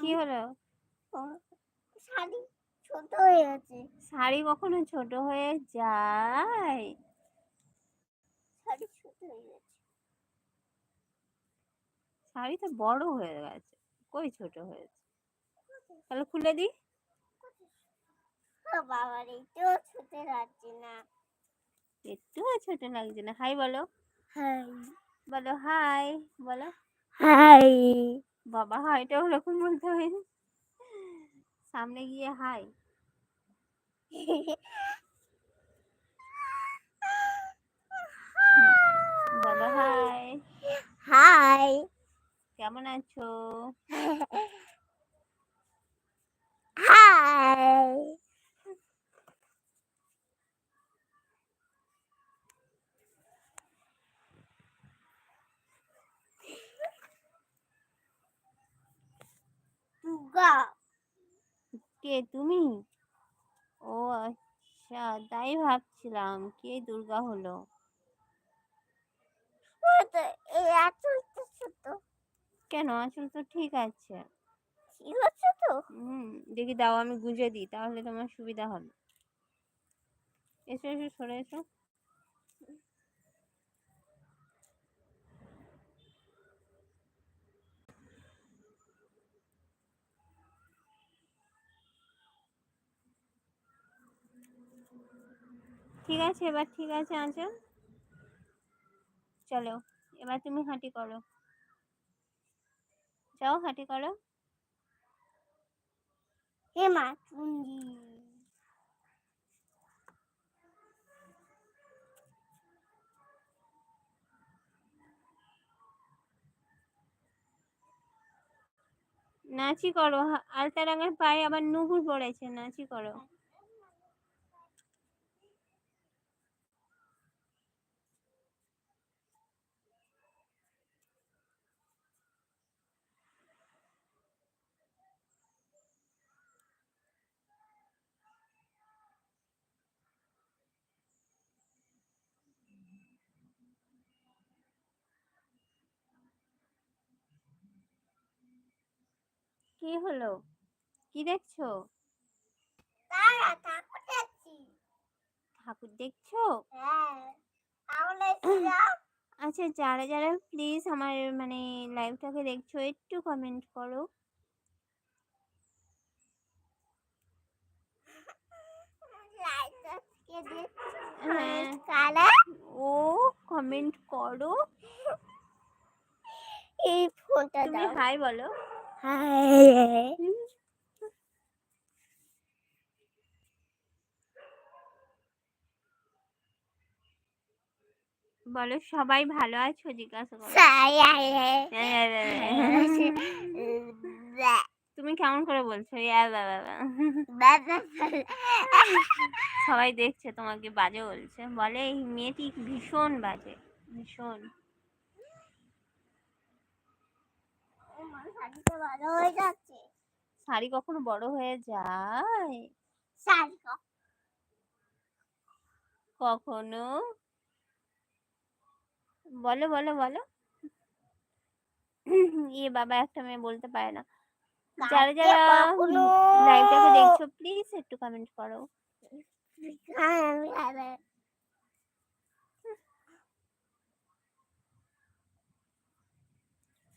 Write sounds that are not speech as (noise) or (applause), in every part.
কি হলো? শাড়ি ছোট হয়ে গেছে। শাড়ি কখনো ছোট হয়ে যায়? শাড়ি ছোট হয়ে গেছে। শাড়ি তো বড় হয়ে গেছে। কই ছোট হয়েছে? তাহলে খুলে দি ও বাবা রে তো ছোট লাগছে না। একটুও ছোট লাগছে না। হাই বলো। হাই বলো হাই বলো। হাই। বাবা হাইটা ওরকম বলতে হয় সামনে গিয়ে হাই। বলো হাই। হাই। কেমন আছো? হাই। দুর্গা কে তুমি? ও আচ্ছা তাই ভাবছিলাম কে দুর্গা হলো। তো এই ছোট। কেন? আসল তো ঠিক আছে। ঠিক আছে তো হুম দেখি দাও আমি গুঁজে দিই তাহলে তোমার সুবিধা হবে। এসো এসো সরে এসো। ঠিক আছে এবার ঠিক আছে আঁচল চলো এবার তুমি হাঁটি করো। যাও হাঁটি করো। হে মা চুন্ডি নাচি করো আলতা রঙের পায়ে আবার নুপুর পড়েছে নাচি করো। কি হলো? কি দেখছ? ঠাকুর দেখছ। হ্যাঁ আচ্ছা যারা যারা প্লিজ আমার মানে লাইভটাকে দেখছ একটু কমেন্ট করো। হ্যাঁ। ও কমেন্ট করো। এই ফোনটা তুমি হাই বলো। (laughs) বলো সবাই ভালো আছো? জিজ্ঞাসা করো। (laughs) তুমি কেমন করে বলছো। (laughs) সবাই দেখছে তোমাকে বাজে বলছে। বলে এই মেয়েটি ভীষণ বাজে ভীষণ। শাড়িটা ভালো হয়ে যাচ্ছে। শাড়ি কখনো বড় হয়ে যায়? শাড়ি কখনো? বলো বলো বলো। ইয়ে বাবা একটা মেয়ে বলতে পারে না। যারা যারা লাইভটাকে দেখছ প্লিজ একটু কমেন্ট করো।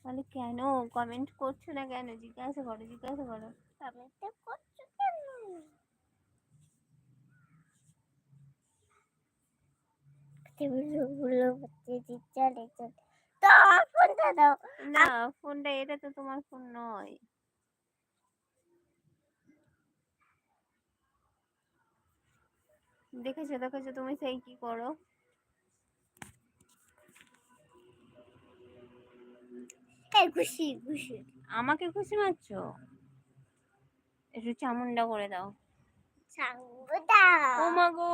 বলে কেন? কমেন্ট করছ না কেন? জিজ্ঞাসা করো জিজ্ঞাসা করো। না ফোনটা এটা তো তোমার ফোন নয়। দেখেছ দেখেছ তুমি সেই কি করো? এই খুশি খুশি। আমাকে খুশি মারছো একটু চামুন্ডা করে দাও। দাও ও মা গো।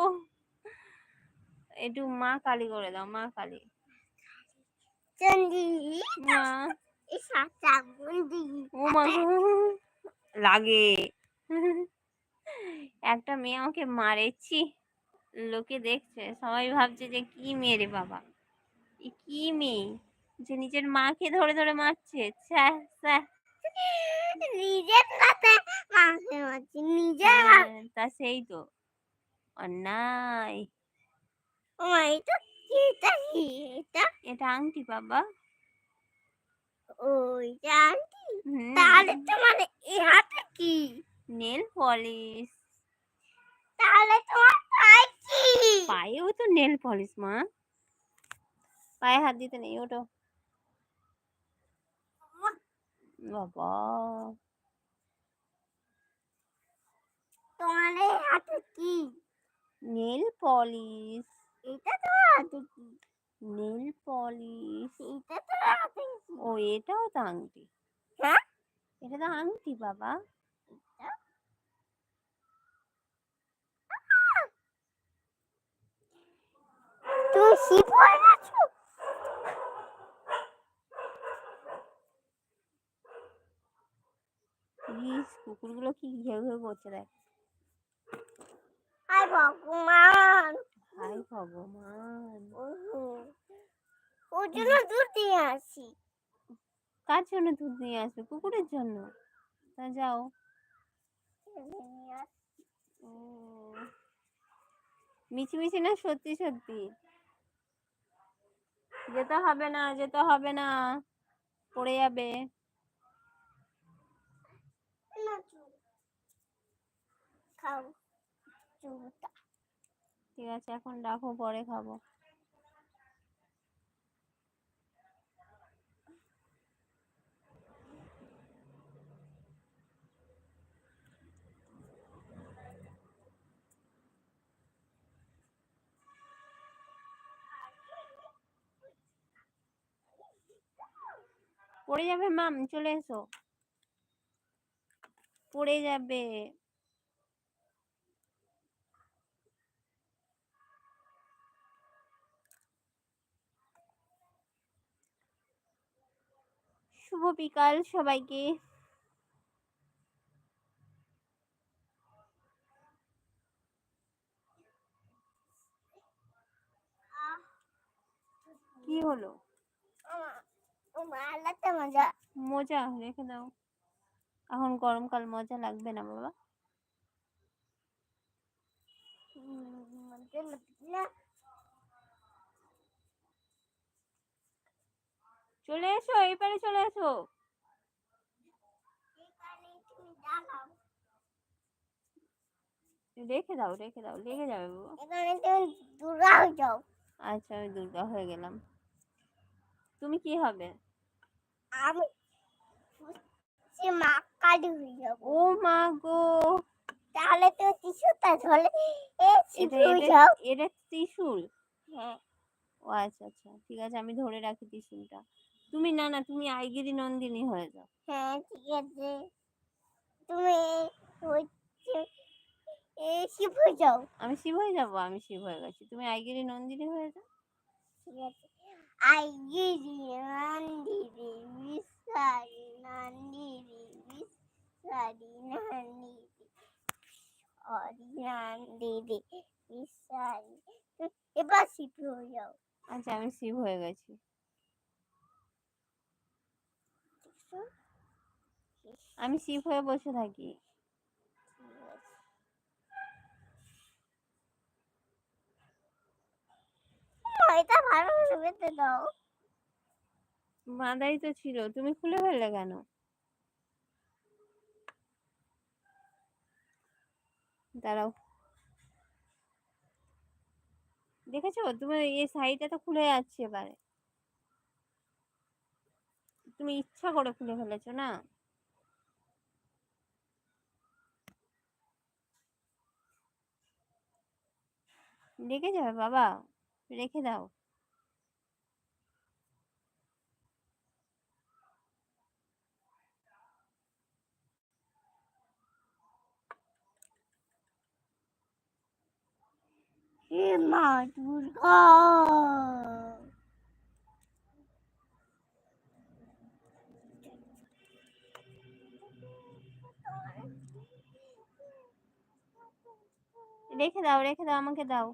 একটু মা কালী করে দাও মা কালী। চন্ডি মা। সাঙ্গুন্দি ও মা গো। লাগে। একটা মেয়ে আমাকে মারেছি লোকে দেখছে সবাই ভাবছে যে কি মেয়ে রে বাবা। কি মেয়ে? যে নিজের মাকে ধরে ধরে মারছে। নিজের মাকে মারছি। নিজের হ্যাঁ, তা সেই তো। অন্যায়। ও এটা এটা কি এটা? এটা আংটি বাবা। ওইটা এই হাতে কি? Nail polish. তাহলে তোমার পায়ে কি? পায়েও তো নেল পলিশ মা। পায়ে হাত দিতে নেই ওটো বাবা। তোমার হাতে কি? Nail polish. এটা তোমার হাতে কি? Nail polish. এটা তোমার হাতে কি? ও এটাও তো আংটি। হ্যাঁ? এটা তো আংটি বাবা। তুমি শিপ হয়ে গেছো? প্লিজ কুকুরগুলো কি ঘেউ ঘেউ করছে দেখ। হাই ভগবান। হাই ভগবান। ওর জন্য দুধ দিয়ে আসি। কার জন্য দুধ নিয়ে আসবে? কুকুরের জন্য? তা যাও। মিছি মিছি না সত্যি সত্যি। যেতে হবে না যেতে হবে না। পড়ে যাবে না, চুল। খাও। ঠিক আছে এখন রাখো পরে খাব। পড়ে যাবে মাম? চলে এসো। পড়ে যাবে। শুভ বিকাল সবাইকে। কি হলো? মজা মজা রেখে দাও। এখন গরমকাল, মজা লাগবে না বাবা? মজা লাগছে না। চলে এসো এবারে চলে এসো। রেখে দাও রেখে দাও লেগে যাবে এখানে তুমি দুর্গা হয়ে যাও। আচ্ছা আমি দুর্গা হয়ে গেলাম। তুমি কি হবে? আমি মা কালী হয়ে যাব। ও মা গো। তাহলে তুমি টিস্যুটা ধরে এটা ত্রিশুল? হ্যাঁ। ও আচ্ছা আচ্ছা ঠিক আছে আমি ধরে রাখি ত্রিশুলটা। তুমি না না তুমি আইগিরি নন্দিনী হয়ে যাও। হ্যাঁ ঠিক আছে। তুমি হচ্ছে এ শিব হয়ে যাও। আমি শিব হয়ে যাব আমি শিব হয়ে গেছি। তুমি আইগিরি নন্দিনী হয়ে যাও। ঠিক আছে। আই গিরি নন্দিরি বিসারি নন্দিরি বিসারি নন্দিরি অরি নন্দিরি বিসারি এবার শিব হয়ে যাও। আচ্ছা আমি শিব হয়ে গেছি। আমি শিব হয়ে বসে থাকি। এটা ভালো করে দাও। বাঁধাই তো ছিল তুমি খুলে ফেললে কেন? দাঁড়াও। দেখেছ? তোমার এই সাইডটা তো খুলে যাচ্ছে এবারে। তুমি ইচ্ছা করে খুলে ফেলেছো না? লেগে যাবে বাবা রেখে দাও। হে মা দুর্গা! রেখে দাও রেখে দাও, আমাকে দাও।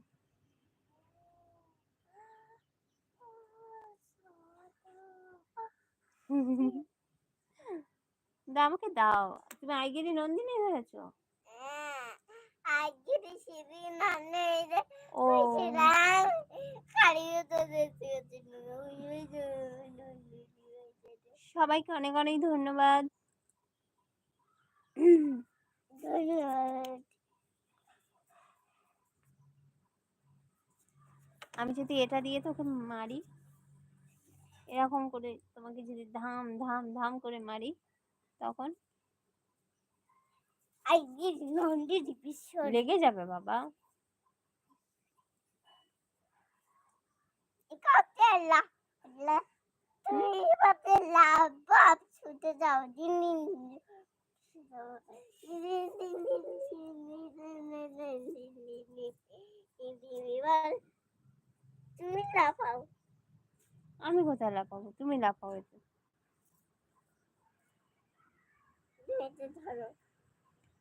দাও, আমাকে দাও। তুমি আইগিরি নন্দিনী হয়েছো? আজকে রেসিপি মানে ও। সবাইকে অনেক অনেক ধন্যবাদ। ধন্যবাদ। আমি যদি এটা দিয়ে তোকে মারি এরকম করে তোমাকে যদি ধাম ধাম ধাম করে মারি তখন লেগে যাবে বাবা ছুটে যাও দিন দিন তুমি লাফাও আমি কোথায় লাফাবো? তুমি লাফাও এতে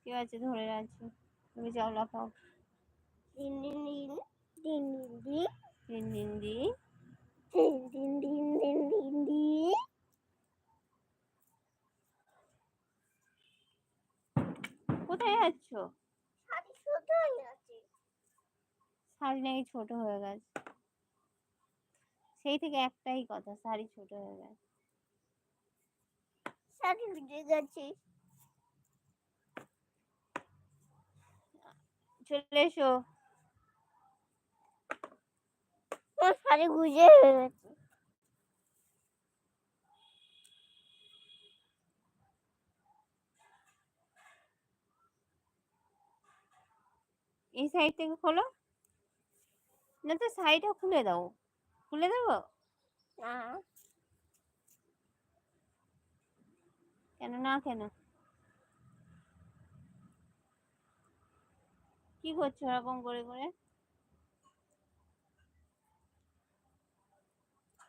ঠিক আছে ধরে। রাখছি। তুমি যাও লাফাও। দিন দিন দিন দিন দিন দিন দিন দিন দিন দিন দিন দিন দিন দিন কোথায় যাচ্ছ? শাড়ি ছোট হয়ে গেছে শাড়ি নাকি ছোট হয়ে গেছে। সেই থেকে একটাই কথা শাড়ি ছোট হয়ে গেছে। শাড়ি উঠে গেছে। চলে এসো। শাড়ি গুজে হয়ে গেছে। এই সাইড থেকে খোলো। না তো সাইডটা খুলে দাও। খুলে দেবো? না। কেন না কেন? কি করছ ওরকম করে করে?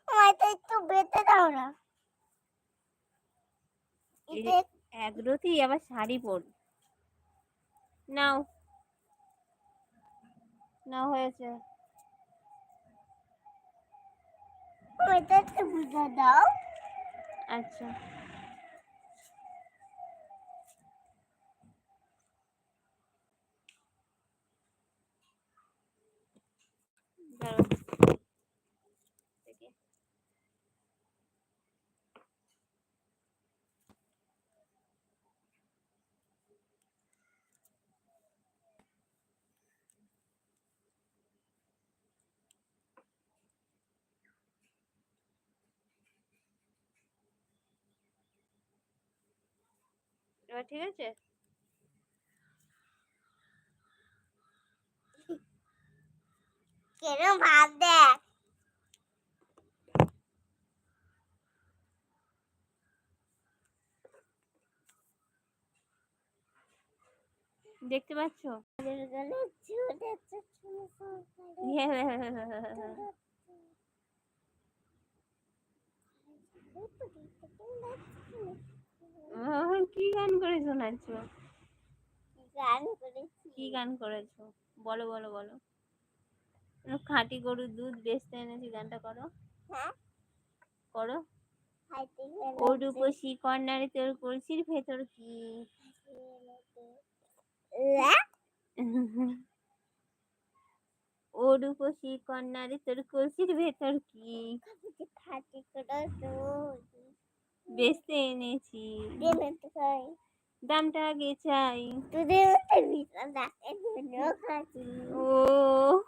আমায় একটু বেঁধে দাও না। একরতি আবার শাড়ি পর নাও। না হয়েছে। ওইটাতে বুঝে দাও। আচ্ছা। এবার ঠিক আছে? কেন ভাত দেখ। দেখতে পাচ্ছ? ছুটে আহ, কি গান করে শোনাচ্ছ গান করেছি। কি গান করেছ? বলো বলো বলো। খাঁটি গরুর দুধ বেচতে এনেছি গানটা করো। হ্যাঁ। করো। ও রূপসী কর্নারে তোর কলসির ভেতর কি? ও রূপসী কর্নারে তোর কলসির ভেতর কি? খাটি করে দুধ। বেচতে এনেছি। দামটা আগে চাই। তোদের ও।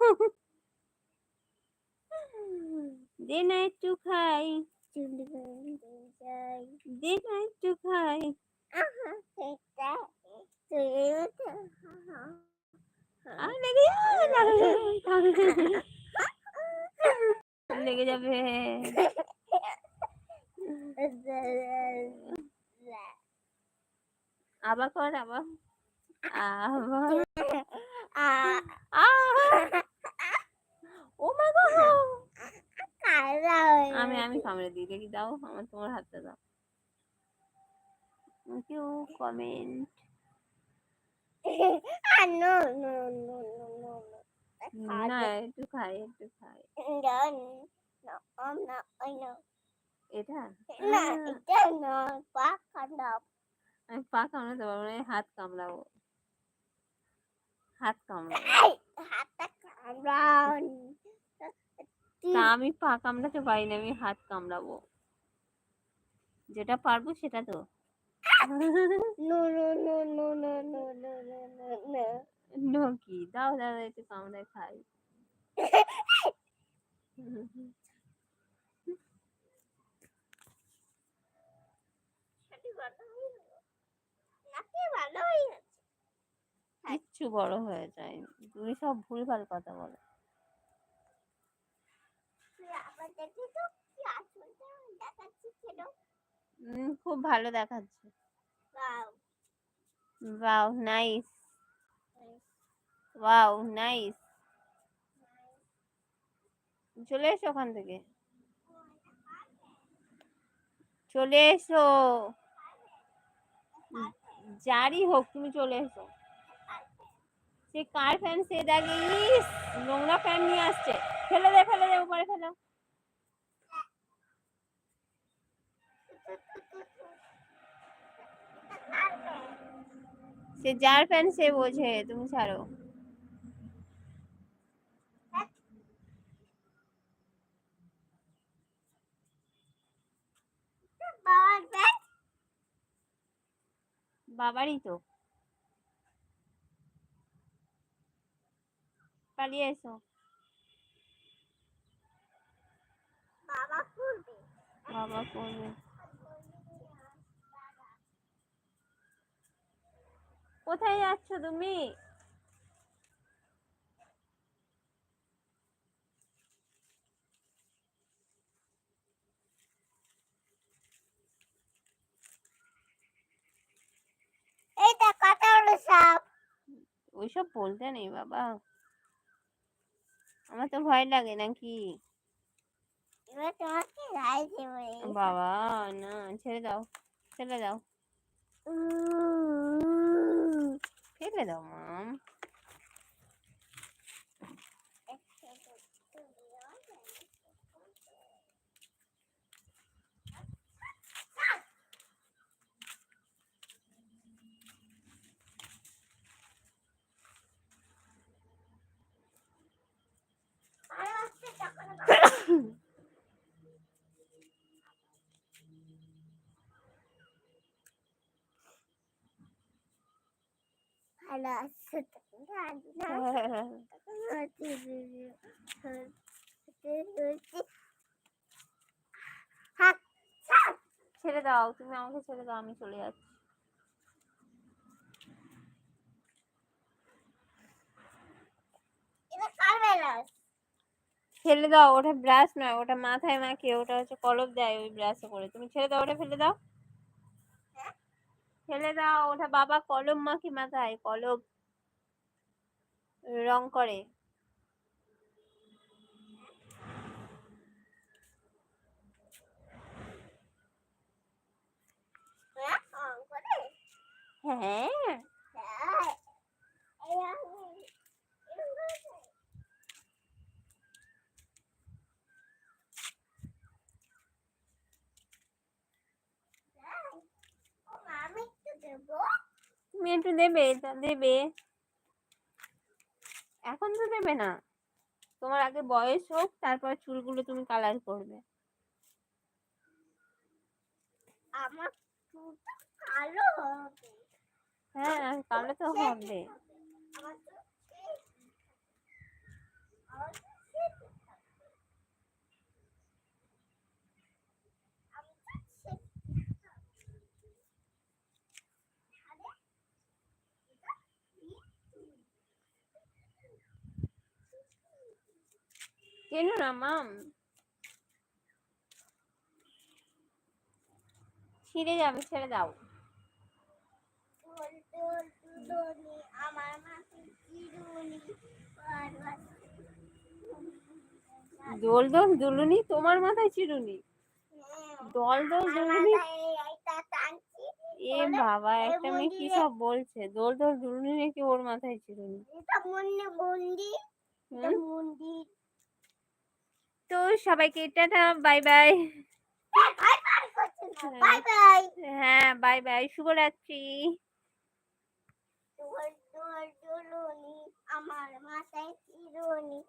দে না একটু খাই। দে না একটু খাই। (laughs) লেগে যাবে। (laughs) আবার কর আবার আবার আহ! ও মা গো আমি আমি কামড়ে দিই দেখি দাও আমার তোমার হাতটা দাও thank you comment no, no, no, no, no, no. না একটু খাই একটু খাই No, no, I'm not, I know. এটা না এটা না পা খারাপ আমি পা কামড়াতে পারব না হাত কামড়াবো হাত কামড়াবো হাতটা কামড়ান তা আমি পা কামড়াতে পারি না আমি হাত কামড়াবো যেটা পারব সেটা তো no no no no no no no no no no no কি দাও দাও একটু কামড়ায় খাই নাকি ভালো হয়ে গেল। নাকি ভালো হয়ে গেছে। কিচ্ছু বড় হয়ে যায় তুমি সব ভুলভাল কথা বলো। খুব ভালো দেখাচ্ছে। Wow nice. Wow nice. চলে এসো ওখান থেকে। চলে এসো। যারই হোক তুমি চলে এসো। সে কার ফ্যান সে দেখে ইস নোংরা ফ্যান নিয়ে আসছে। ফেলে দে ফেলে দে উপরে ফেলো সে যার ফ্যান সে বোঝে তুমি ছাড়ো। বাবারই তো। পালিয়ে এসো। বাবা করবে। বাবা করবে। কোথায় যাচ্ছ তুমি? ওইসব বলতে নেই বাবা। আমার তো ভয় লাগে নাকি? বাবা না ছেড়ে দাও ছেড়ে দাও। ফেলে দাও মাম ভালো আছে তো না হাত সাপ ছেড়ে দাও, তুমি আমাকে ছেড়ে দাও, আমি চলে যাচ্ছি ফেলে দাও, ওটা ব্রাশ নয়, ওটা মাথায় মাখে ওটা হচ্ছে কলপ দেয়, ওই ব্রাশে করে তুমি ছেড়ে দাও, ওটা ফেলে দাও? ফেলে দাও ওটা বাবা কলম মাখে মাথায় কলম। রং করে। হ্যাঁ অন করে হ্যাঁ হ্যাঁ এই আমি এরকম করে হ্যাঁ ও আমি একটু দেবো তুমি একটু দেবে দেবে। এখন তো দেবে না। তোমার আগে বয়স হোক তারপর চুলগুলো তুমি কালার করবে। আমার চুলটা কালো হবে। হ্যাঁ কালো তো হবে। আমার তো সেই- আমার তো সেই- আমি তো সেই- আরে, এটা কি? কেন না মাম ছিঁড়ে যাবে ছেড়ে দাও আমার দোল দোল দুলুনি? তোমার মাথায় চিরুনি? দল দোল দুলুনি? এ বাবা একটা মেয়ে কি সব বলছে? দোল দোল দুলুনি নাকি ওর মাথায় চিরুনি? এটা মনে তো সবাইকে টাটা বাই বাই হ্যাঁ বাই বাই শুভরাত্রি আমার মাথায় চিরুনি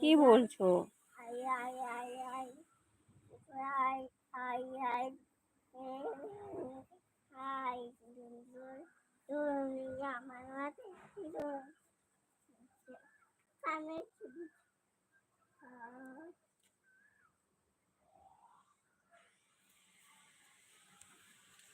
কি বলছো আই আই আই আই হাই আই হাই 因为要妈 enggak mau.